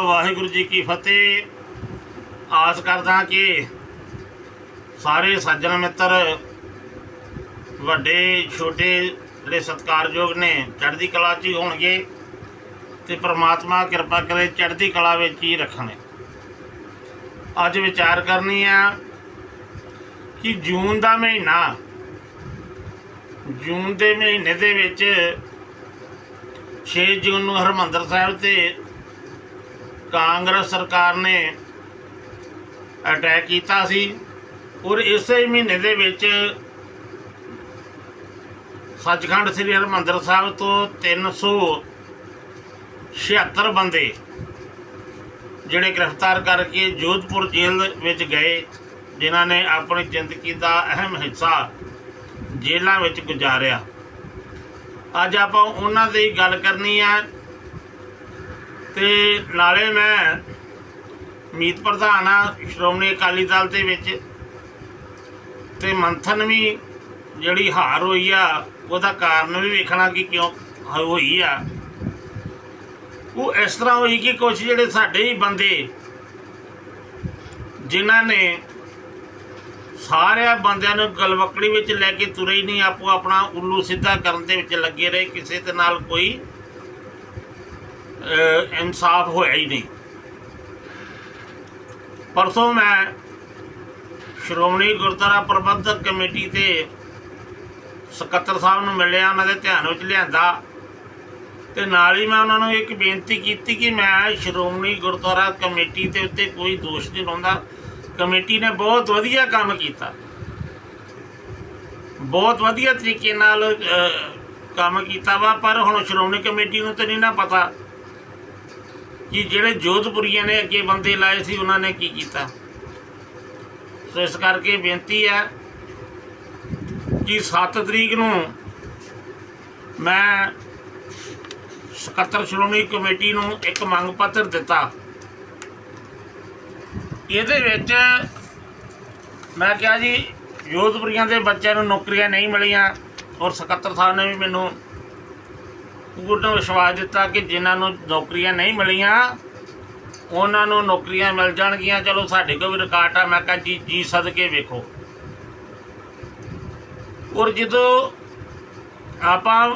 ਵਾਹਿਗੁਰੂ ਜੀ ਕੀ ਫਤਿਹ। ਆਸ ਕਰਦਾ ਕਿ ਸਾਰੇ ਸੱਜਣ ਮਿੱਤਰ, ਵੱਡੇ, ਛੋਟੇ ਜਿਹੜੇ ਸਤਿਕਾਰਯੋਗ ਨੇ, ਚੜ੍ਹਦੀ ਕਲਾ 'ਚ ਹੀ ਹੋਣਗੇ ਤੇ ਪ੍ਰਮਾਤਮਾ ਕਿਰਪਾ ਕਰੇ ਚੜ੍ਹਦੀ ਕਲਾ ਵਿੱਚ ਹੀ ਰੱਖਣੇ। ਅੱਜ ਵਿਚਾਰ ਕਰਨੀ ਆ ਕਿ ਜੂਨ ਦਾ ਮਹੀਨਾ, ਜੂਨ ਦੇ ਮਹੀਨੇ ਦੇ ਵਿੱਚ 6 ਜੂਨ ਨੂੰ ਹਰਮੰਦਰ ਸਾਹਿਬ ਤੇ ਕਾਂਗਰਸ ਸਰਕਾਰ ਨੇ ਅਟੈਕ ਕੀਤਾ ਸੀ ਔਰ ਇਸੇ ਮਹੀਨੇ ਦੇ ਵਿੱਚ ਸੱਚਖੰਡ ਸ੍ਰੀ ਹਰਮੰਦਰ ਸਾਹਿਬ ਤੋਂ 376 ਬੰਦੇ ਜਿਹੜੇ ਗ੍ਰਿਫਤਾਰ ਕਰਕੇ ਜੋਧਪੁਰ ਜੇਲ੍ਹ ਵਿੱਚ ਗਏ, ਜਿਨ੍ਹਾਂ ਨੇ ਆਪਣੀ ਜ਼ਿੰਦਗੀ ਦਾ ਅਹਿਮ ਹਿੱਸਾ ਜੇਲ੍ਹਾਂ ਵਿੱਚ ਗੁਜ਼ਾਰਿਆ। ਅੱਜ ਆਪਾਂ ਉਹਨਾਂ ਦੀ ਗੱਲ ਕਰਨੀ ਹੈ ਤੇ ਨਾਲੇ ਮੈਂ ਮੀਤ ਪ੍ਰਧਾਨ ਆ, ਸ਼੍ਰੋਮਣੀ ਅਕਾਲੀ ਦਲ ਦੇ ਵਿੱਚ। ਤੇ ਮੰਥਨ ਵੀ ਜਿਹੜੀ ਹਾਰ ਹੋਈ ਆ, ਉਹਦਾ ਕਾਰਨ ਵੀ ਵੇਖਣਾ ਕਿ ਕਿਉਂ ਹੋਈ ਆ। ਉਹ ਇਸ ਤਰ੍ਹਾਂ ਹੋਈ ਕਿ ਕੁਝ ਜਿਹੜੇ ਸਾਡੇ ਹੀ ਬੰਦੇ, ਜਿਨ੍ਹਾਂ ਨੇ ਸਾਰਿਆਂ ਬੰਦਿਆਂ ਨੂੰ ਗਲਵਕੜੀ ਵਿੱਚ ਲੈ ਕੇ ਤੁਰੇ ਹੀ ਨਹੀਂ, ਆਪੋ ਆਪਣਾ ਉੱਲੂ ਸਿੱਧਾ ਕਰਨ ਦੇ ਵਿੱਚ ਲੱਗੇ ਰਹੇ, ਕਿਸੇ ਦੇ ਨਾਲ ਕੋਈ ਇਨਸਾਫ ਹੋਇਆ ਹੀ ਨਹੀਂ। ਪਰਸੋਂ ਮੈਂ ਸ਼੍ਰੋਮਣੀ ਗੁਰਦੁਆਰਾ ਪ੍ਰਬੰਧਕ ਕਮੇਟੀ ਤੇ ਸਕੱਤਰ ਸਾਹਿਬ ਨੂੰ ਮਿਲਿਆ ਉਹਨਾਂ ਦੇ ਧਿਆਨ ਵਿੱਚ ਲਿਆਂਦਾ ਤੇ ਨਾਲ ਹੀ ਮੈਂ ਉਹਨਾਂ ਨੂੰ ਇੱਕ ਬੇਨਤੀ ਕੀਤੀ ਕਿ ਮੈਂ ਸ਼੍ਰੋਮਣੀ ਗੁਰਦੁਆਰਾ ਕਮੇਟੀ ਦੇ ਉੱਤੇ ਕੋਈ ਦੋਸ਼ ਨਹੀਂ ਲਾਉਂਦਾ। ਕਮੇਟੀ ਨੇ ਬਹੁਤ ਵਧੀਆ ਕੰਮ ਕੀਤਾ। ਬਹੁਤ ਵਧੀਆ ਤਰੀਕੇ ਨਾਲ ਕੰਮ ਕੀਤਾ ਵਾ, ਪਰ ਹੁਣ ਸ਼੍ਰੋਮਣੀ ਕਮੇਟੀ ਨੂੰ ਤਾਂ ਨਹੀਂ ਨਾ ਪਤਾ। ਕਿ ਜਿਹੜੇ ਜੋਧਪੁਰੀਆਂ ਨੇ ਅੱਗੇ ਬੰਦੇ ਲਾਏ ਸੀ, ਉਹਨਾਂ ਨੇ ਕੀ ਕੀਤਾ? ਸੋ ਇਸ ਕਰਕੇ ਬੇਨਤੀ ਹੈ ਕਿ 7 ਤਰੀਕ ਨੂੰ ਮੈਂ ਸਕੱਤਰ ਸ਼੍ਰੋਮਣੀ ਕਮੇਟੀ ਨੂੰ ਇੱਕ ਮੰਗ ਪੱਤਰ ਦਿੱਤਾ। ਇਹਦੇ ਵਿੱਚ ਮੈਂ ਕਿਹਾ ਜੀ, ਜੋਧਪੁਰੀਆਂ ਦੇ ਬੱਚਿਆਂ ਨੂੰ ਨੌਕਰੀਆਂ ਨਹੀਂ ਮਿਲੀਆਂ ਔਰ ਸਕੱਤਰ ਸਾਹਿਬ ਨੇ ਵੀ ਮੈਨੂੰ ਪੂਰਨ ਵਿਸ਼ਵਾਸ ਦਿੱਤਾ ਕਿ ਜਿਨ੍ਹਾਂ ਨੂੰ ਨੌਕਰੀਆਂ ਨਹੀਂ ਮਿਲੀਆਂ, ਉਹਨਾਂ ਨੂੰ ਨੌਕਰੀਆਂ ਮਿਲ ਜਾਣਗੀਆਂ। ਚਲੋ ਸਾਡੇ ਕੋਲ ਵੀ ਰਿਕਾਰਡ ਆ, ਮੈਂ ਕਿਹਾ ਜੀ ਜੀ ਸਦਕੇ ਵੇਖੋ। ਔਰ ਜਦੋਂ ਆਪਾਂ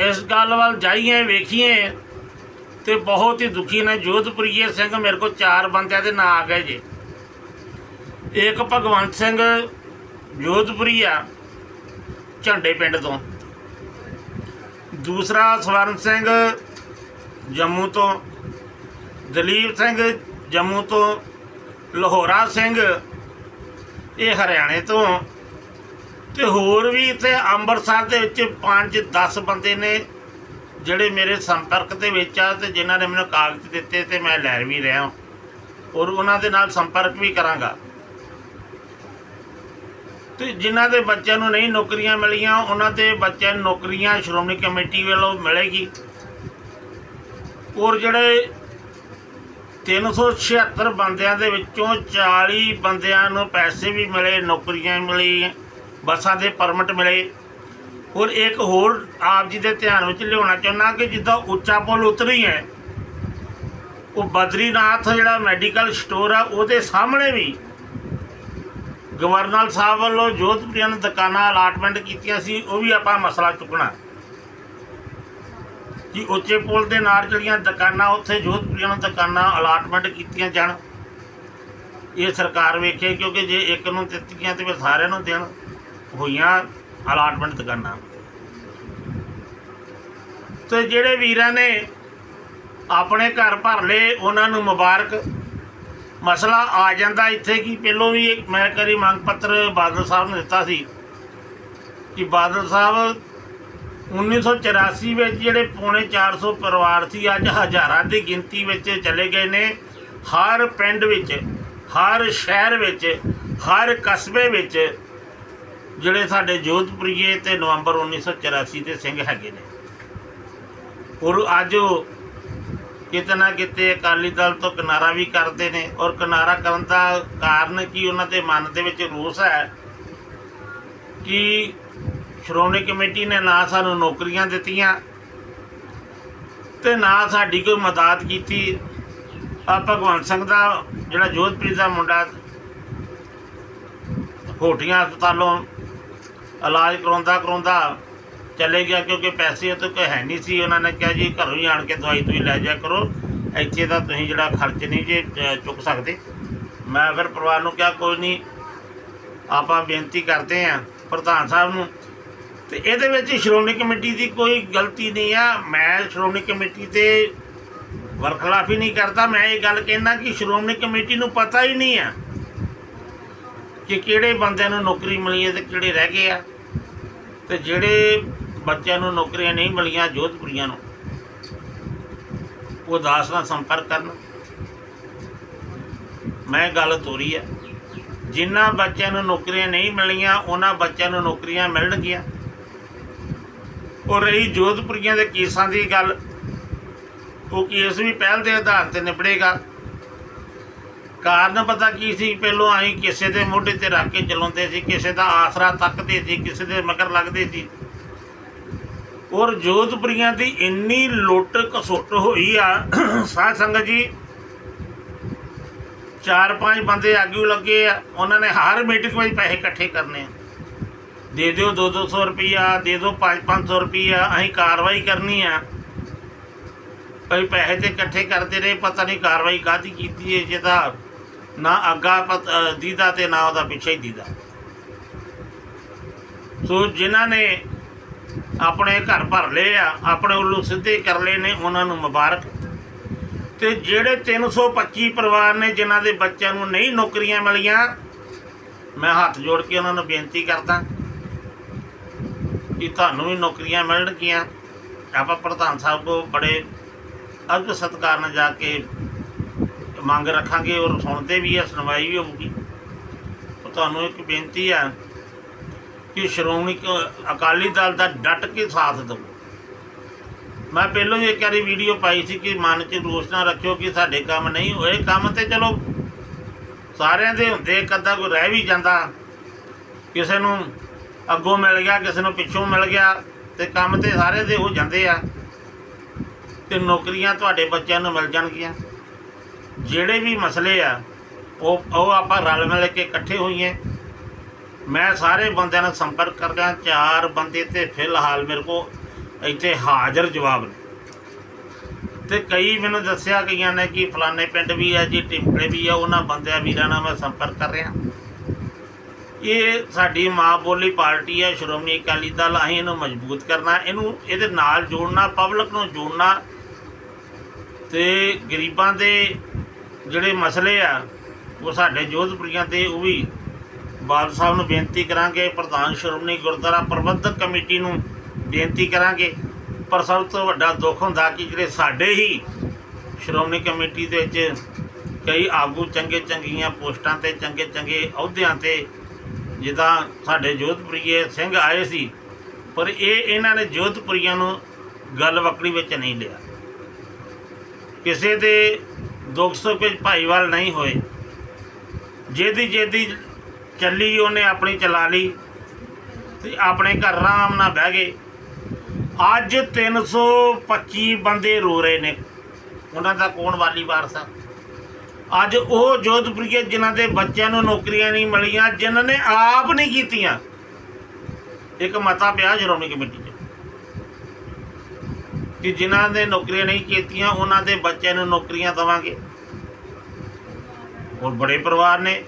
ਇਸ ਗੱਲ ਵੱਲ ਜਾਈਏ, ਵੇਖੀਏ, ਤੇ ਬਹੁਤ ਹੀ ਦੁਖੀ ਨੇ। ਜੋਧਪੁਰੀਏ ਸਿੰਘ ਮੇਰੇ ਕੋਲ ਚਾਰ ਬੰਦਿਆਂ ਦੇ ਨਾਂ ਆ ਗਏ ਜੇ। ਇੱਕ ਭਗਵੰਤ ਸਿੰਘ ਜੋਧਪੁਰੀ ਆ, ਝੰਡੇ ਪਿੰਡ ਤੋਂ। ਦੂਸਰਾ ਸਵਰਨ ਸਿੰਘ ਜੰਮੂ ਤੋਂ, ਦਲੀਪ ਸਿੰਘ ਜੰਮੂ ਤੋਂ, ਲਾਹੌਰਾ ਸਿੰਘ ਇਹ ਹਰਿਆਣੇ ਤੋਂ ਤੇ ਹੋਰ ਵੀ ਇੱਥੇ ਅੰਮ੍ਰਿਤਸਰ ਦੇ ਵਿੱਚ 5-10 ਬੰਦੇ ਨੇ ਜਿਹੜੇ ਮੇਰੇ ਸੰਪਰਕ ਦੇ ਵਿੱਚ ਆ ਤੇ ਜਿਨ੍ਹਾਂ ਨੇ ਮੈਨੂੰ ਕਾਗਜ਼ ਦਿੱਤੇ ਤੇ ਮੈਂ ਲੈ ਵੀ ਰਿਹਾ। ਔਰ ਉਹਨਾਂ ਦੇ ਨਾਲ ਸੰਪਰਕ ਵੀ ਕਰਾਂਗਾ। ਤੇ ਜਿਨ੍ਹਾਂ ਦੇ ਬੱਚਿਆਂ ਨੂੰ ਨਹੀਂ ਨੌਕਰੀਆਂ ਮਿਲੀਆਂ, ਉਹਨਾਂ ਦੇ ਬੱਚਿਆਂ ਨੂੰ ਨੌਕਰੀਆਂ ਸ਼੍ਰੋਮਣੀ ਕਮੇਟੀ ਵੱਲੋਂ ਮਿਲੇਗੀ। ਔਰ ਜਿਹੜੇ 376 ਬੰਦਿਆਂ ਦੇ ਵਿੱਚੋਂ 40 ਬੰਦਿਆਂ ਨੂੰ ਪੈਸੇ ਵੀ ਮਿਲੇ, ਨੌਕਰੀਆਂ ਮਿਲੀ, ਬੱਸਾਂ ਦੇ ਪਰਮਿਟ ਮਿਲੇ। ਔਰ ਇੱਕ ਹੋਰ ਆਪ ਜੀ ਦੇ ਧਿਆਨ ਵਿੱਚ ਲਿਆਉਣਾ ਚਾਹੁੰਦਾ ਕਿ ਜਿੱਦਾਂ ਉੱਚਾ ਪੁਲ ਉਤਰੀ ਹੈ, ਉਹ ਬਦਰੀਨਾਥ ਜਿਹੜਾ ਮੈਡੀਕਲ ਸਟੋਰ ਆ, ਉਹਦੇ ਸਾਹਮਣੇ ਵੀ ਗਵਰਨਰ ਸਾਹਿਬ ਵੱਲੋਂ ਜੋਧਪੁਰੀਆਂ ਨੂੰ ਦੁਕਾਨਾਂ ਅਲਾਟਮੈਂਟ ਕੀਤੀਆਂ ਸੀ, ਉਹ ਵੀ ਆਪਾਂ ਮਸਲਾ ਚੁੱਕਣਾ। ਕਿ ਉੱਚੇ ਪੁਲ ਦੇ ਨਾਲ ਜਿਹੜੀਆਂ ਦੁਕਾਨਾਂ, ਉੱਥੇ ਜੋਧਪੁਰੀਆਂ ਨੂੰ ਦੁਕਾਨਾਂ ਅਲਾਟਮੈਂਟ ਕੀਤੀਆਂ ਜਾਣ। ਇਹ ਸਰਕਾਰ ਵੇਖੇ, ਕਿਉਂਕਿ ਜੇ ਇੱਕ ਨੂੰ ਦਿੱਤੀਆਂ ਤੇ ਫਿਰ ਸਾਰਿਆਂ ਨੂੰ ਦੇਣ ਹੋਈਆਂ ਅਲਾਟਮੈਂਟ ਦੁਕਾਨਾਂ। ਤੇ ਜਿਹੜੇ ਵੀਰਾਂ ਨੇ ਆਪਣੇ ਘਰ ਭਰ ਲਏ, ਉਹਨਾਂ ਨੂੰ ਮੁਬਾਰਕ। ਮਸਲਾ ਆ ਜਾਂਦਾ ਇੱਥੇ ਕਿ ਪਹਿਲੋਂ ਵੀ ਇੱਕ ਮੈਂ ਕਰੀ ਮੰਗ ਪੱਤਰ ਬਾਦਲ ਸਾਹਿਬ ਨੂੰ ਦਿੱਤਾ ਸੀ ਕਿ ਬਾਦਲ ਸਾਹਿਬ 1984 ਵਿੱਚ ਜਿਹੜੇ ਪੌਣੇ 400 ਪਰਿਵਾਰ ਸੀ, ਅੱਜ ਹਜ਼ਾਰਾਂ ਦੀ ਗਿਣਤੀ ਵਿੱਚ ਚਲੇ ਗਏ ਨੇ। ਹਰ ਪਿੰਡ ਵਿੱਚ, ਹਰ ਸ਼ਹਿਰ ਵਿੱਚ, ਹਰ ਕਸਬੇ ਵਿੱਚ ਜਿਹੜੇ ਸਾਡੇ ਜੋਧਪੁਰੀਏ ਤੇ ਨਵੰਬਰ 1984 ਦੇ ਸਿੰਘ ਹੈਗੇ ਨੇ। ਔਰ ਅੱਜ ਕਿਤੇ ਨਾ ਕਿਤੇ ਅਕਾਲੀ ਦਲ ਤੋਂ ਕਿਨਾਰਾ ਵੀ ਕਰਦੇ ਨੇ ਔਰ ਕਿਨਾਰਾ ਕਰਨ ਦਾ ਕਾਰਨ ਕੀ ਉਹਨਾਂ ਦੇ ਮਨ ਦੇ ਵਿੱਚ ਰੋਸ ਹੈ ਕਿ ਸ਼੍ਰੋਮਣੀ ਕਮੇਟੀ ਨੇ ਨਾ ਸਾਨੂੰ ਨੌਕਰੀਆਂ ਦਿੱਤੀਆਂ ਤੇ ਨਾ ਸਾਡੀ ਕੋਈ ਮਦਦ ਕੀਤੀ। ਆ ਭਗਵੰਤ ਸਿੰਘ ਦਾ ਜਿਹੜਾ ਜੋਧਪ੍ਰੀਤ ਦਾ ਮੁੰਡਾ ਹੋਟੀਆਂ ਹਸਪਤਾਲੋਂ ਇਲਾਜ ਕਰਾਉਂਦਾ ਕਰਾਉਂਦਾ ਚਲੇ ਗਿਆ ਕਿਉਂਕਿ ਪੈਸੇ ਉਹ ਕੋਲ ਹੈ ਨਹੀਂ ਸੀ। ਉਹਨਾਂ ਨੇ ਕਿਹਾ ਜੀ ਘਰੋਂ ਹੀ ਆਣ ਕੇ ਦਵਾਈ ਤੁਸੀਂ ਲੈ ਜਾ ਕਰੋ। ਇੱਥੇ ਤਾਂ ਤੁਸੀਂ ਜਿਹੜਾ ਖਰਚ ਨਹੀਂ ਜੇ ਅ, ਚੁੱਕ ਸਕਦੇ। ਮੈਂ ਫਿਰ ਪਰਿਵਾਰ ਨੂੰ ਕਿਹਾ ਕੋਈ ਨਹੀਂ ਆਪਾਂ ਬੇਨਤੀ ਕਰਦੇ ਆਂ ਪ੍ਰਧਾਨ ਸਾਹਿਬ ਨੂੰ। ਤੇ ਇਹਦੇ ਵਿੱਚ ਸ਼੍ਰੋਮਣੀ ਕਮੇਟੀ ਦੀ ਕੋਈ ਗਲਤੀ ਨਹੀਂ ਆ। ਮੈਂ ਸ਼੍ਰੋਮਣੀ ਕਮੇਟੀ ਤੇ ਵਰਖਲਾਫੀ ਨਹੀਂ ਕਰਦਾ। ਮੈਂ ਇਹ ਗੱਲ ਕਹਿੰਦਾ ਕਿ ਸ਼੍ਰੋਮਣੀ ਕਮੇਟੀ ਨੂੰ ਪਤਾ ਹੀ ਨਹੀਂ ਆ ਕਿ ਕਿਹੜੇ ਬੰਦਿਆਂ ਨੂੰ ਨੌਕਰੀ ਮਿਲੀ ਹੈ ਤੇ ਕਿਹੜੇ ਰਹਿ ਗਏ ਆ। ਤੇ ਜਿਹੜੇ ਬੱਚਿਆਂ ਨੂੰ ਨੌਕਰੀਆਂ ਨਹੀਂ ਮਿਲੀਆਂ ਜੋਧਪੁਰੀਆਂ ਨੂੰ। ਉਹ ਦਾਸ ਨਾਲ ਸੰਪਰਕ ਕਰਨ। ਮੈਂ ਗੱਲ ਤੋਰੀ ਹੈ ਜਿਨ੍ਹਾਂ ਬੱਚਿਆਂ ਨੂੰ ਨੌਕਰੀਆਂ ਨਹੀਂ ਮਿਲੀਆਂ, ਉਹਨਾਂ ਬੱਚਿਆਂ ਨੂੰ ਨੌਕਰੀਆਂ ਮਿਲਣਗੀਆਂ। ਉਹ ਰਹੀ ਜੋਧਪੁਰੀਆਂ ਦੇ ਕੇਸਾਂ ਦੀ ਗੱਲ। ਉਹ ਕੇਸ ਵੀ ਪਹਿਲ ਦੇ ਆਧਾਰ ਤੇ ਨਿਬੜੇਗਾ। ਕਾਰਨ ਪਤਾ ਕੀ ਸੀ? ਪਹਿਲੋਂ ਆਈ ਕਿਸੇ ਦੇ ਮੋਢੇ ਤੇ ਰੱਖ ਕੇ ਚਲਾਉਂਦੇ ਸੀ, ਕਿਸੇ ਦਾ ਆਸਰਾ ਤੱਕਦੇ ਸੀ, ਕਿਸੇ ਦੇ ਮਗਰ ਲੱਗਦੇ ਸੀ। ਔਰ ਜੋਧਪੁਰੀਆਂ ਦੀ ਇੰਨੀ ਲੁੱਟ ਕਸੁੱਟ ਹੋਈ ਆ ਸਾਧ ਸੰਗਤ ਜੀ ਚਾਰ ਪੰਜ ਬੰਦੇ ਆਗੂ ਲੱਗੇ ਆ ਉਹਨਾਂ ਨੇ ਹਰ ਮੀਟਿੰਗ ਵਿੱਚ ਪੈਸੇ ਇਕੱਠੇ ਕਰਨੇ ਆ। ਦੇ ਦਿਓ 2-200 ਰੁਪਈਆ ਦੇ ਦਿਓ 5-500 ਰੁਪਈਆ ਅਸੀਂ ਕਾਰਵਾਈ ਕਰਨੀ ਆ। ਅਸੀਂ ਪੈਸੇ ਤੇ ਇਕੱਠੇ ਕਰਦੇ ਰਹੇ ਪਤਾ ਨਹੀਂ ਕਾਰਵਾਈ ਕਾਹਦੀ ਕੀਤੀ ਹੈ ਜਿਹਦਾ ਨਾ ਅੱਗਾ ਪਤ- ਅ, ਦੀਦਾ ਤੇ ਨਾ ਉਹਦਾ ਪਿੱਛੇ ਹੀ ਦੀਦਾ। ਸੋ ਜਿਨ੍ਹਾਂ ਨੇ ਆਪਣੇ ਘਰ ਭਰ ਲਏ ਆ, ਆਪਣੇ ਉੱਲੂ ਸਿੱਧੇ ਕਰ ਲਏ ਨੇ, ਉਹਨਾਂ ਨੂੰ ਮੁਬਾਰਕ। ਤੇ ਜਿਹੜੇ 325 ਪਰਿਵਾਰ ਨੇ, ਜਿਨ੍ਹਾਂ ਦੇ ਬੱਚਿਆਂ ਨੂੰ ਨਹੀਂ ਨੌਕਰੀਆਂ ਮਿਲੀਆਂ, ਮੈਂ ਹੱਥ ਜੋੜ ਕੇ ਉਹਨਾਂ ਨੂੰ ਬੇਨਤੀ ਕਰਦਾ ਕਿ ਤੁਹਾਨੂੰ ਵੀ ਨੌਕਰੀਆਂ ਮਿਲਣਗੀਆਂ। ਆਪਾਂ ਪ੍ਰਧਾਨ ਸਾਹਿਬ ਕੋ ਬੜੇ ਅਦਬ ਸਤਿਕਾਰ ਨਾਲ ਜਾ ਕੇ ਮੰਗ ਰੱਖਾਂਗੇ, ਔਰ ਸੁਣਦੇ ਵੀ ਆ, ਸੁਣਵਾਈ ਵੀ ਹੋਊਗੀ। ਤੁਹਾਨੂੰ ਇੱਕ ਬੇਨਤੀ ਆ ਕਿ ਸ਼੍ਰੋਮਣੀ ਕ- ਅਕਾਲੀ ਦਲ ਦਾ ਡਟ ਕੇ ਸਾਥ ਦਿਓ ਮੈਂ ਪਹਿਲਾਂ ਹੀ ਇੱਕ ਵਾਰੀ ਵੀਡੀਓ ਪਾਈ ਸੀ ਕਿ ਮਨ 'ਚ ਰੋਸ ਨਾ ਰੱਖਿਓ ਕਿ ਸਾਡੇ ਕੰਮ ਨਹੀਂ ਹੋਏ। ਕੰਮ ਤੇ ਚਲੋ, ਸਾਰਿਆਂ ਦੇ ਹੁੰਦੇ, ਇੱਕ ਅੱਧਾ ਕੋਈ ਰਹਿ ਵੀ ਜਾਂਦਾ। ਕਿਸੇ ਨੂੰ ਅੱਗੋਂ ਮਿਲ ਗਿਆ, ਕਿਸੇ ਨੂੰ ਪਿੱਛੋਂ ਮਿਲ ਗਿਆ ਤੇ ਕੰਮ ਤੇ ਸਾਰੇ ਦੇ ਹੋ ਜਾਂਦੇ ਆ। ਤੇ ਨੌਕਰੀਆਂ ਤੁਹਾਡੇ ਬੱਚਿਆਂ ਨੂੰ ਮਿਲ ਜਾਣਗੀਆਂ। ਜਿਹੜੇ ਵੀ ਮਸਲੇ ਆ, ਉਹ ਉਹ ਆਪਾਂ ਰਲ ਮਿਲ ਕੇ ਇਕੱਠੇ ਹੋਈਏ। ਮੈਂ ਸਾਰੇ ਬੰਦਿਆਂ ਨਾਲ ਸੰਪਰਕ ਕਰ ਰਿਹਾ ਚਾਰ ਬੰਦੇ ਤੇ ਫਿਲਹਾਲ ਮੇਰੇ ਕੋ ਇੱਥੇ ਹਾਜ਼ਰ ਜਵਾਬ ਨੇ। ਤੇ ਕਈ ਮੈਨੂੰ ਦੱਸਿਆ ਗਈਆਂ ਨੇ ਕਿ ਫਲਾਣੇ ਪਿੰਡ ਵੀ ਹੈ ਜੀ ਟਿੰਪਲੇ ਵੀ ਆ, ਉਹਨਾਂ ਬੰਦਿਆਂ ਵੀਰਾਂ ਨਾਲ ਮੈਂ ਸੰਪਰਕ ਕਰ ਰਿਹਾ। ਇਹ ਸਾਡੀ ਮਾਂ ਬੋਲੀ ਪਾਰਟੀ ਹੈ ਸ਼੍ਰੋਮਣੀ ਅਕਾਲੀ ਦਲ, ਅਸੀਂ ਇਹਨੂੰ ਮਜ਼ਬੂਤ ਕਰਨਾ, ਇਹਨੂੰ ਇਹਦੇ ਨਾਲ ਜੋੜਨਾ, ਪਬਲਿਕ ਨੂੰ ਜੋੜਨਾ। ਤੇ ਗਰੀਬਾਂ ਦੇ ਜਿਹੜੇ ਮਸਲੇ ਆ, ਉਹ ਸਾਡੇ ਜੋਧਪੁਰੀਆਂ ਤੇ ਉਹ ਵੀ ਬਾਲ ਸਾਹਿਬ ਨੂੰ ਬੇਨਤੀ ਕਰਾਂਗੇ, ਪ੍ਰਧਾਨ ਸ਼੍ਰੋਮਣੀ ਗੁਰਦੁਆਰਾ ਪ੍ਰਬੰਧਕ ਕਮੇਟੀ ਨੂੰ ਬੇਨਤੀ ਕਰਾਂਗੇ। ਪਰ ਸਭ ਤੋਂ ਵੱਡਾ ਦੁੱਖ ਹੁੰਦਾ ਕਿ ਜਿਹੜੇ ਸਾਡੇ ਹੀ ਸ਼੍ਰੋਮਣੀ ਕਮੇਟੀ ਦੇ ਵਿੱਚ ਕਈ ਆਗੂ ਚੰਗੇ ਚੰਗੀਆਂ ਪੋਸਟਾਂ ਤੇ ਚੰਗੇ ਚੰਗੇ ਅਹੁਦਿਆਂ ਤੇ ਜਿੱਦਾਂ ਸਾਡੇ ਜੋਧਪੁਰੀਏ ਸਿੰਘ ਆਏ ਸੀ, ਪਰ ਇਹ ਇਹਨਾਂ ਨੇ ਜੋਧਪੁਰੀਆਂ ਨੂੰ ਗੱਲ ਵਕੜੀ ਵਿੱਚ ਨਹੀਂ ਲਿਆ। ਕਿਸੇ ਦੇ ਦੁੱਖ ਸੁੱਖ ਭਾਈਵਾਲ ਨਹੀਂ ਹੋਏ। ਜਿਹਦੀ ਜਿਹਦੀ ਚੱਲੀ, ਉਹਨੇ ਆਪਣੀ ਚਲਾ ਲਈ ਤੇ ਆਪਣੇ ਘਰ ਆਰਾਮ ਨਾਲ ਬਹਿ ਗਏ। ਅੱਜ 325 ਬੰਦੇ ਰੋ ਰਹੇ ਨੇ। ਉਹਨਾਂ ਦਾ ਕੌਣ ਵਾਲੀ ਵਾਰਸ ਆ? ਅੱਜ ਉਹ ਜੋਧਪੁਰੀਏ ਜਿਨ੍ਹਾਂ ਦੇ ਬੱਚਿਆਂ ਨੂੰ ਨੌਕਰੀਆਂ ਨਹੀਂ ਮਿਲੀਆਂ, ਜਿਨ੍ਹਾਂ ਨੇ ਆਪ ਨਹੀਂ ਕੀਤੀਆਂ। ਇੱਕ ਮਤਾ ਪਿਆ ਸ਼੍ਰੋਮਣੀ ਕਮੇਟੀ 'ਚ ਕਿ ਜਿਨ੍ਹਾਂ ਨੇ ਨੌਕਰੀਆਂ ਨਹੀਂ ਕੀਤੀਆਂ, ਉਹਨਾਂ ਦੇ ਬੱਚਿਆਂ ਨੂੰ ਨੌਕਰੀਆਂ ਦੇਵਾਂਗੇ। ਹੋਰ ਬੜੇ ਪਰਿਵਾਰ ਨੇ।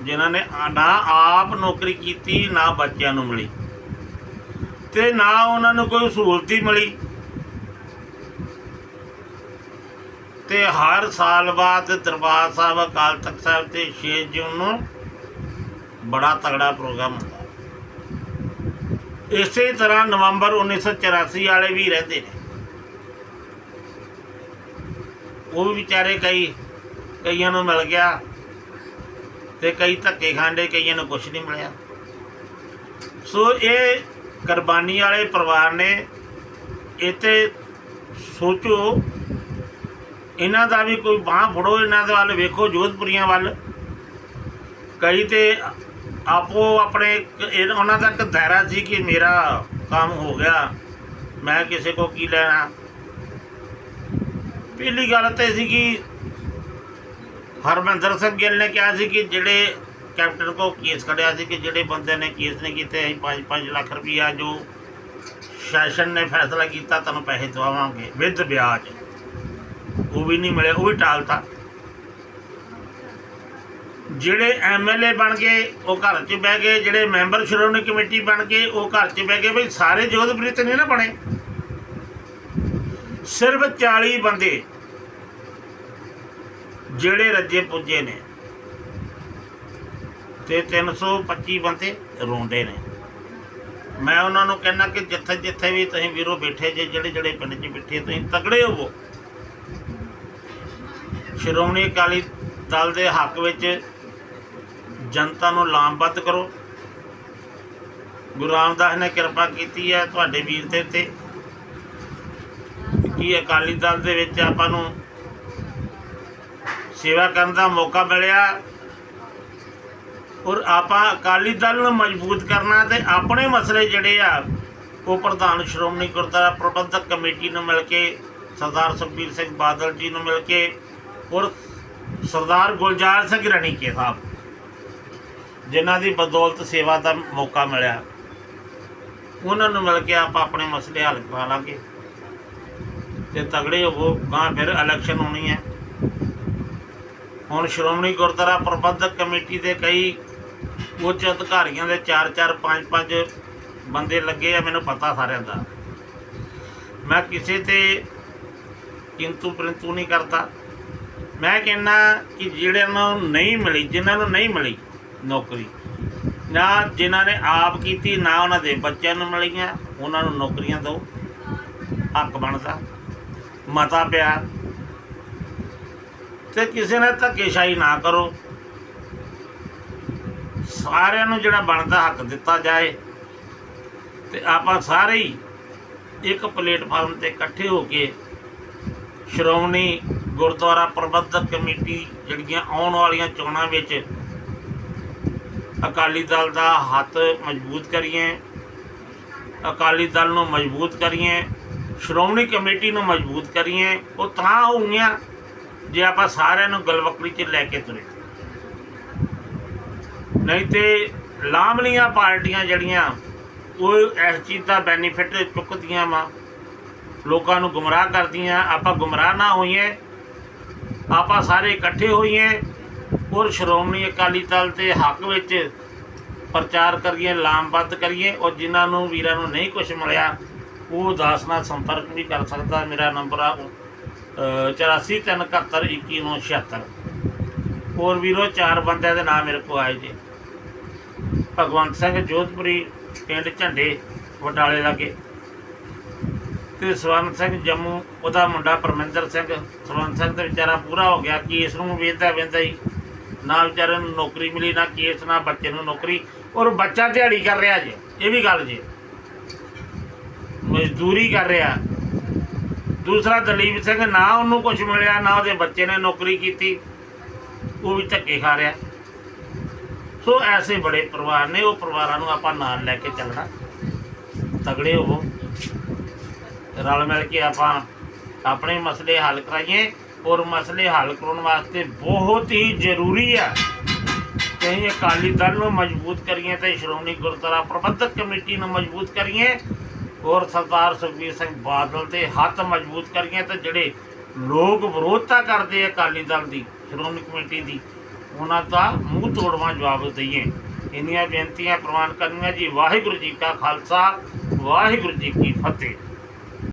ਜਿਨ੍ਹਾਂ ਨੇ ਨਾ ਆਪ ਨੌਕਰੀ ਕੀਤੀ, ਨਾ ਬੱਚਿਆਂ ਨੂੰ ਮਿਲੀ। ਤੇ ਨਾ ਉਹਨਾਂ ਨੂੰ ਕੋਈ ਸਹੂਲਤ ਹੀ ਮਿਲੀ। ਤੇ ਹਰ ਸਾਲ ਬਾਅਦ ਦਰਬਾਰ ਸਾਹਿਬ, ਅਕਾਲ ਤਖਤ ਸਾਹਿਬ ਤੇ 6 ਜੂਨ ਨੂੰ ਬੜਾ ਤਗੜਾ ਪ੍ਰੋਗਰਾਮ ਹੁੰਦਾ। ਇਸੇ ਤਰ੍ਹਾਂ ਨਵੰਬਰ 1984 ਵਾਲੇ ਵੀ ਰਹਿੰਦੇ ਨੇ। ਉਹ ਵੀ ਵਿਚਾਰੇ ਕਈ ਕਈਆਂ ਨੂੰ ਮਿਲ ਗਿਆ। ਤੇ ਕਈ ਧੱਕੇ ਖਾਂਡੇ ਕਈਆਂ ਨੂੰ ਕੁਝ ਨਹੀਂ ਮਿਲਿਆ। ਸੋ ਇਹ ਕੁਰਬਾਨੀ ਵਾਲੇ ਪਰਿਵਾਰ ਨੇ ਇੱਥੇ ਸੋਚੋ, ਇਹਨਾਂ ਦਾ ਵੀ ਕੋਈ ਬਾਹ ਫੜੋ, ਇਹਨਾਂ ਦੇ ਵੱਲ ਵੇਖੋ, ਜੋਧਪੁਰੀਆਂ ਵੱਲ। ਕਈ ਤੇ ਆਪੋ ਆਪਣੇ ਉਹਨਾਂ ਦਾ ਇੱਕ ਦਾਇਰਾ ਸੀ ਕਿ ਮੇਰਾ ਕੰਮ ਹੋ ਗਿਆ, ਮੈਂ ਕਿਸੇ ਕੋ ਕੀ ਲੈਣਾ। ਪਹਿਲੀ ਗੱਲ ਤੇ ਸੀ ਕਿ ਹਰਮੰਦਰ ਸਿੰਘ ਗਿੱਲ ਨੇ ਕਿਹਾ ਸੀ ਕਿ ਜਿਹੜੇ ਕੈਪਟਨ ਕੋ ਕੇਸ ਕੱਢਿਆ ਸੀ ਕਿ ਜਿਹੜੇ ਬੰਦੇ ਨੇ ਕੇਸ ਨੇ ਕੀਤੇ, ਅਸੀਂ 5-5 ਲੱਖ ਰੁਪਈਆ ਜੋ ਸੈਸ਼ਨ ਨੇ ਫੈਸਲਾ ਕੀਤਾ, ਤੁਹਾਨੂੰ ਪੈਸੇ ਦਵਾਵਾਂਗੇ ਵਿਦ ਵਿਆਜ। ਉਹ ਵੀ ਨਹੀਂ ਮਿਲੇ, ਉਹ ਵੀ ਟਾਲਤਾ। ਜਿਹੜੇ ਐਮਐਲਏ ਬਣ ਗਏ ਉਹ ਘਰ 'ਚ ਬਹਿ ਗਏ, ਜਿਹੜੇ ਮੈਂਬਰ ਸ਼੍ਰੋਮਣੀ ਕਮੇਟੀ ਬਣ ਗਏ ਉਹ ਘਰ 'ਚ ਬਹਿ ਗਏ, ਬਈ ਸਾਰੇ ਜੋਧਪੁਰੀ ਤੇ ਨਹੀਂ ਨਾ ਬਣੇ। ਸਿਰਫ 40 ਬੰਦੇ ਜਿਹੜੇ ਰੱਜੇ ਪੁੱਜੇ ਨੇ ਤੇ 325 ਬੰਦੇ ਰੋਂਦੇ ਨੇ। ਮੈਂ ਉਹਨਾਂ ਨੂੰ ਕਹਿੰਦਾ ਕਿ ਜਿੱਥੇ ਜਿੱਥੇ ਵੀ ਤੁਸੀਂ ਵੀਰੋ ਬੈਠੇ ਜੇ, ਜਿਹੜੇ ਜਿਹੜੇ ਪਿੰਡ 'ਚ ਬੈਠੇ, ਤੁਸੀਂ ਤਗੜੇ ਹੋਵੋ। ਸ਼੍ਰੋਮਣੀ ਅਕਾਲੀ ਦਲ ਦੇ ਹੱਕ ਵਿੱਚ ਜਨਤਾ ਨੂੰ ਲਾਮਬੱਧ ਕਰੋ। ਗੁਰੂ ਰਾਮਦਾਸ ਨੇ ਕਿਰਪਾ ਕੀਤੀ ਹੈ ਤੁਹਾਡੇ ਵੀਰ ਦੇ ਉੱਤੇ ਕਿ ਅਕਾਲੀ ਦਲ ਦੇ ਵਿੱਚ ਆਪਾਂ ਨੂੰ ਸੇਵਾ ਕਰਨ ਦਾ ਮੌਕਾ ਮਿਲਿਆ। ਔਰ ਆਪਾਂ ਅਕਾਲੀ ਦਲ ਨੂੰ ਮਜ਼ਬੂਤ ਕਰਨਾ ਤੇ ਆਪਣੇ ਮਸਲੇ ਜਿਹੜੇ ਆ, ਉਹ ਪ੍ਰਧਾਨ ਸ਼੍ਰੋਮਣੀ ਗੁਰਦੁਆਰਾ ਪ੍ਰਬੰਧਕ ਕਮੇਟੀ ਨੂੰ ਮਿਲ ਕੇ, ਸਰਦਾਰ ਸੁਖਬੀਰ ਸਿੰਘ ਬਾਦਲ ਜੀ ਨੂੰ ਮਿਲ ਕੇ ਔਰ ਸਰਦਾਰ ਗੁਲਜ਼ਾਰ ਸਿੰਘ ਰਣੀਕੇ ਸਾਹਿਬ, ਜਿਨ੍ਹਾਂ ਦੀ ਬਦੌਲਤ ਸੇਵਾ ਦਾ ਮੌਕਾ ਮਿਲਿਆ। ਉਹਨਾਂ ਨੂੰ ਮਿਲ ਕੇ ਆਪਾਂ ਆਪਣੇ ਮਸਲੇ ਹੱਲ ਕਰਾ ਲਾਂਗੇ। ਤੇ ਤਗੜੇ ਹੋਵੋ ਗਾਂ ਫਿਰ ਇਲੈਕਸ਼ਨ ਹੋਣੀ ਹੈ। ਹੁਣ ਸ਼੍ਰੋਮਣੀ ਗੁਰਦੁਆਰਾ ਪ੍ਰਬੰਧਕ ਕਮੇਟੀ ਦੇ ਕਈ ਉੱਚ ਅਧਿਕਾਰੀਆਂ ਦੇ 4 4 5 5 ਬੰਦੇ ਲੱਗੇ ਆ, ਮੈਨੂੰ ਪਤਾ ਸਾਰਿਆਂ ਦਾ। ਮੈਂ ਕਿਸੇ ਤੇ ਕਿੰਤੂ ਪਰੰਤੂ ਨਹੀਂ ਕਰਦਾ। ਮੈਂ ਕਹਿੰਦਾ ਕਿ ਜਿਹੜਿਆਂ ਨੂੰ ਨਹੀਂ ਮਿਲੀ, ਜਿਨ੍ਹਾਂ ਨੂੰ ਨਹੀਂ ਮਿਲੀ ਨੌਕਰੀ, ਨਾ ਜਿਨ੍ਹਾਂ ਨੇ ਆਪ ਕੀਤੀ, ਨਾ ਉਹਨਾਂ ਦੇ ਬੱਚਿਆਂ ਨੂੰ ਮਿਲੀਆਂ, ਉਹਨਾਂ ਨੂੰ ਨੌਕਰੀਆਂ ਦਿਓ। ਹੱਕ ਬਣਦਾ। ਮਤਾ ਪਿਆ। ਤੇ ਕਿਸੇ ਨੇ ਧੱਕੇਸ਼ਾਹੀ ਨਾ ਕਰੋ। ਸਾਰਿਆਂ ਨੂੰ ਜਿਹੜਾ ਬਣਦਾ ਹੱਕ ਦਿੱਤਾ ਜਾਏ ਤੇ ਆਪਾਂ ਸਾਰੇ ਹੀ ਇੱਕ ਪਲੇਟਫਾਰਮ ਤੇ ਇਕੱਠੇ ਹੋ ਕੇ ਸ਼੍ਰੋਮਣੀ ਗੁਰਦੁਆਰਾ ਪ੍ਰਬੰਧਕ ਕਮੇਟੀ ਜਿਹੜੀਆਂ ਆਉਣ ਵਾਲੀਆਂ ਚੋਣਾਂ ਵਿੱਚ ਅਕਾਲੀ ਦਲ ਦਾ ਹੱਥ ਮਜ਼ਬੂਤ ਕਰੀਏ, ਅਕਾਲੀ ਦਲ ਨੂੰ ਮਜ਼ਬੂਤ ਕਰੀਏ, ਸ਼੍ਰੋਮਣੀ ਕਮੇਟੀ ਨੂੰ ਮਜ਼ਬੂਤ ਕਰੀਏ, ਉਹ ਤਾਂ ਹੋਊਗੀਆਂ ਜੇ ਆਪਾਂ ਸਾਰਿਆਂ ਨੂੰ ਗਲਵਕੜੀ 'ਚ ਲੈ ਕੇ ਤੁਰੇ। ਨਹੀਂ ਤੇ ਲਾਮਲੀਆਂ ਪਾਰਟੀਆਂ ਜਿਹੜੀਆਂ, ਉਹ ਇਸ ਚੀਜ਼ ਦਾ ਬੈਨੀਫਿਟ ਚੁੱਕਦੀਆਂ ਵਾ। ਲੋਕਾਂ ਨੂੰ ਗੁੰਮਰਾਹ ਕਰਦੀਆਂ, ਆਪਾਂ ਗੁੰਮਰਾਹ ਨਾ ਹੋਈਏ, ਆਪਾਂ ਸਾਰੇ ਇਕੱਠੇ ਹੋਈਏ, ਔਰ ਸ਼੍ਰੋਮਣੀ ਅਕਾਲੀ ਦਲ ਦੇ ਹੱਕ ਵਿੱਚ ਪ੍ਰਚਾਰ ਕਰੀਏ ਲਾਮਬੱਧ ਕਰੀਏ, ਔਰ ਜਿਨ੍ਹਾਂ ਨੂੰ, ਵੀਰਾਂ ਨੂੰ ਨਹੀਂ ਕੁਝ ਮਿਲਿਆ, ਉਹ ਦਾਸ ਨਾਲ ਸੰਪਰਕ ਵੀ ਕਰ ਸਕਦਾ, ਮੇਰਾ ਨੰਬਰ ਆ 8437711976 ਹੋਰ ਵੀਰੋ, ਚਾਰ ਬੰਦਿਆਂ ਦੇ ਨਾਮ ਮੇਰੇ ਕੋਲ ਆਏ ਜੇ। ਭਗਵੰਤ ਸਿੰਘ ਜੋਧਪੁਰੀ, ਪਿੰਡ ਝੰਡੇ ਵਟਾਲੇ ਲਾਗੇ। ਤੇ ਸਵਰਨ ਸਿੰਘ ਜੰਮੂ, ਉਹਦਾ ਮੁੰਡਾ ਪਰਮਿੰਦਰ ਸਿੰਘ। ਸਵਰਨ ਸਿੰਘ ਤੇ ਵਿਚਾਰਾ ਪੂਰਾ ਹੋ ਗਿਆ, ਕੇਸ ਨੂੰ ਵੇਚਦਾ ਵੇਂਦਾ ਹੀ। ਨਾ ਵਿਚਾਰੇ ਨੂੰ ਨੌਕਰੀ ਮਿਲੀ, ਨਾ ਕੇਸ, ਨਾ ਬੱਚੇ ਨੂੰ ਨੌਕਰੀ। ਔਰ ਬੱਚਾ ਦਿਹਾੜੀ ਕਰ ਰਿਹਾ ਜੀ, ਇਹ ਵੀ ਗੱਲ ਜੇ। ਮਜ਼ਦੂਰੀ ਕਰ ਰਿਹਾ। ਦੂਸਰਾ ਦਲੀਪ ਸਿੰਘ, ਨਾ ਉਹਨੂੰ ਕੁਝ ਮਿਲਿਆ, ਨਾ ਉਹਦੇ ਬੱਚੇ ਨੇ ਨੌਕਰੀ ਕੀਤੀ। ਉਹ ਵੀ ਧੱਕੇ ਖਾ ਰਿਹਾ। ਸੋ ਐਸੇ ਬੜੇ ਪਰਿਵਾਰ ਨੇ, ਉਹ ਪਰਿਵਾਰਾਂ ਨੂੰ ਆਪਾਂ ਨਾਲ ਲੈ ਕੇ ਚੱਲਣਾ। ਤਗੜੇ ਹੋਵੋ। ਰਲ ਮਿਲ ਕੇ ਆਪਾਂ ਆਪਣੇ ਮਸਲੇ ਹੱਲ ਕਰਾਈਏ ਔਰ ਮਸਲੇ ਹੱਲ ਕਰਾਉਣ ਵਾਸਤੇ ਬਹੁਤ ਹੀ ਜ਼ਰੂਰੀ ਆ। ਕਿ ਅਸੀਂ ਅਕਾਲੀ ਦਲ ਨੂੰ ਮਜ਼ਬੂਤ ਕਰੀਏ ਤੇ ਸ਼੍ਰੋਮਣੀ ਗੁਰਦੁਆਰਾ ਪ੍ਰਬੰਧਕ ਕਮੇਟੀ ਨੂੰ ਮਜ਼ਬੂਤ ਕਰੀਏ। ਔਰ ਸਰਦਾਰ ਸੁਖਬੀਰ ਸਿੰਘ ਬਾਦਲ ਦੇ ਹੱਥ ਮਜ਼ਬੂਤ ਕਰੀਏ ਤੇ ਜਿਹੜੇ ਲੋਕ ਵਿਰੋਧਤਾ ਕਰਦੇ ਆ ਅਕਾਲੀ ਦਲ ਦੀ, ਸ਼੍ਰੋਮਣੀ ਕਮੇਟੀ ਦੀ, ਉਹਨਾਂ ਦਾ ਮੂੰਹ ਤੋੜਵਾ ਜਵਾਬ ਦਈਏ। ਇੰਨੀਆਂ ਬੇਨਤੀਆਂ ਪ੍ਰਵਾਨ ਕਰਨੀਆਂ ਜੀ। ਵਾਹਿਗੁਰੂ ਜੀ ਕਾ ਖਾਲਸਾ, ਵਾਹਿਗੁਰੂ ਜੀ ਕੀ ਫਤਿਹ।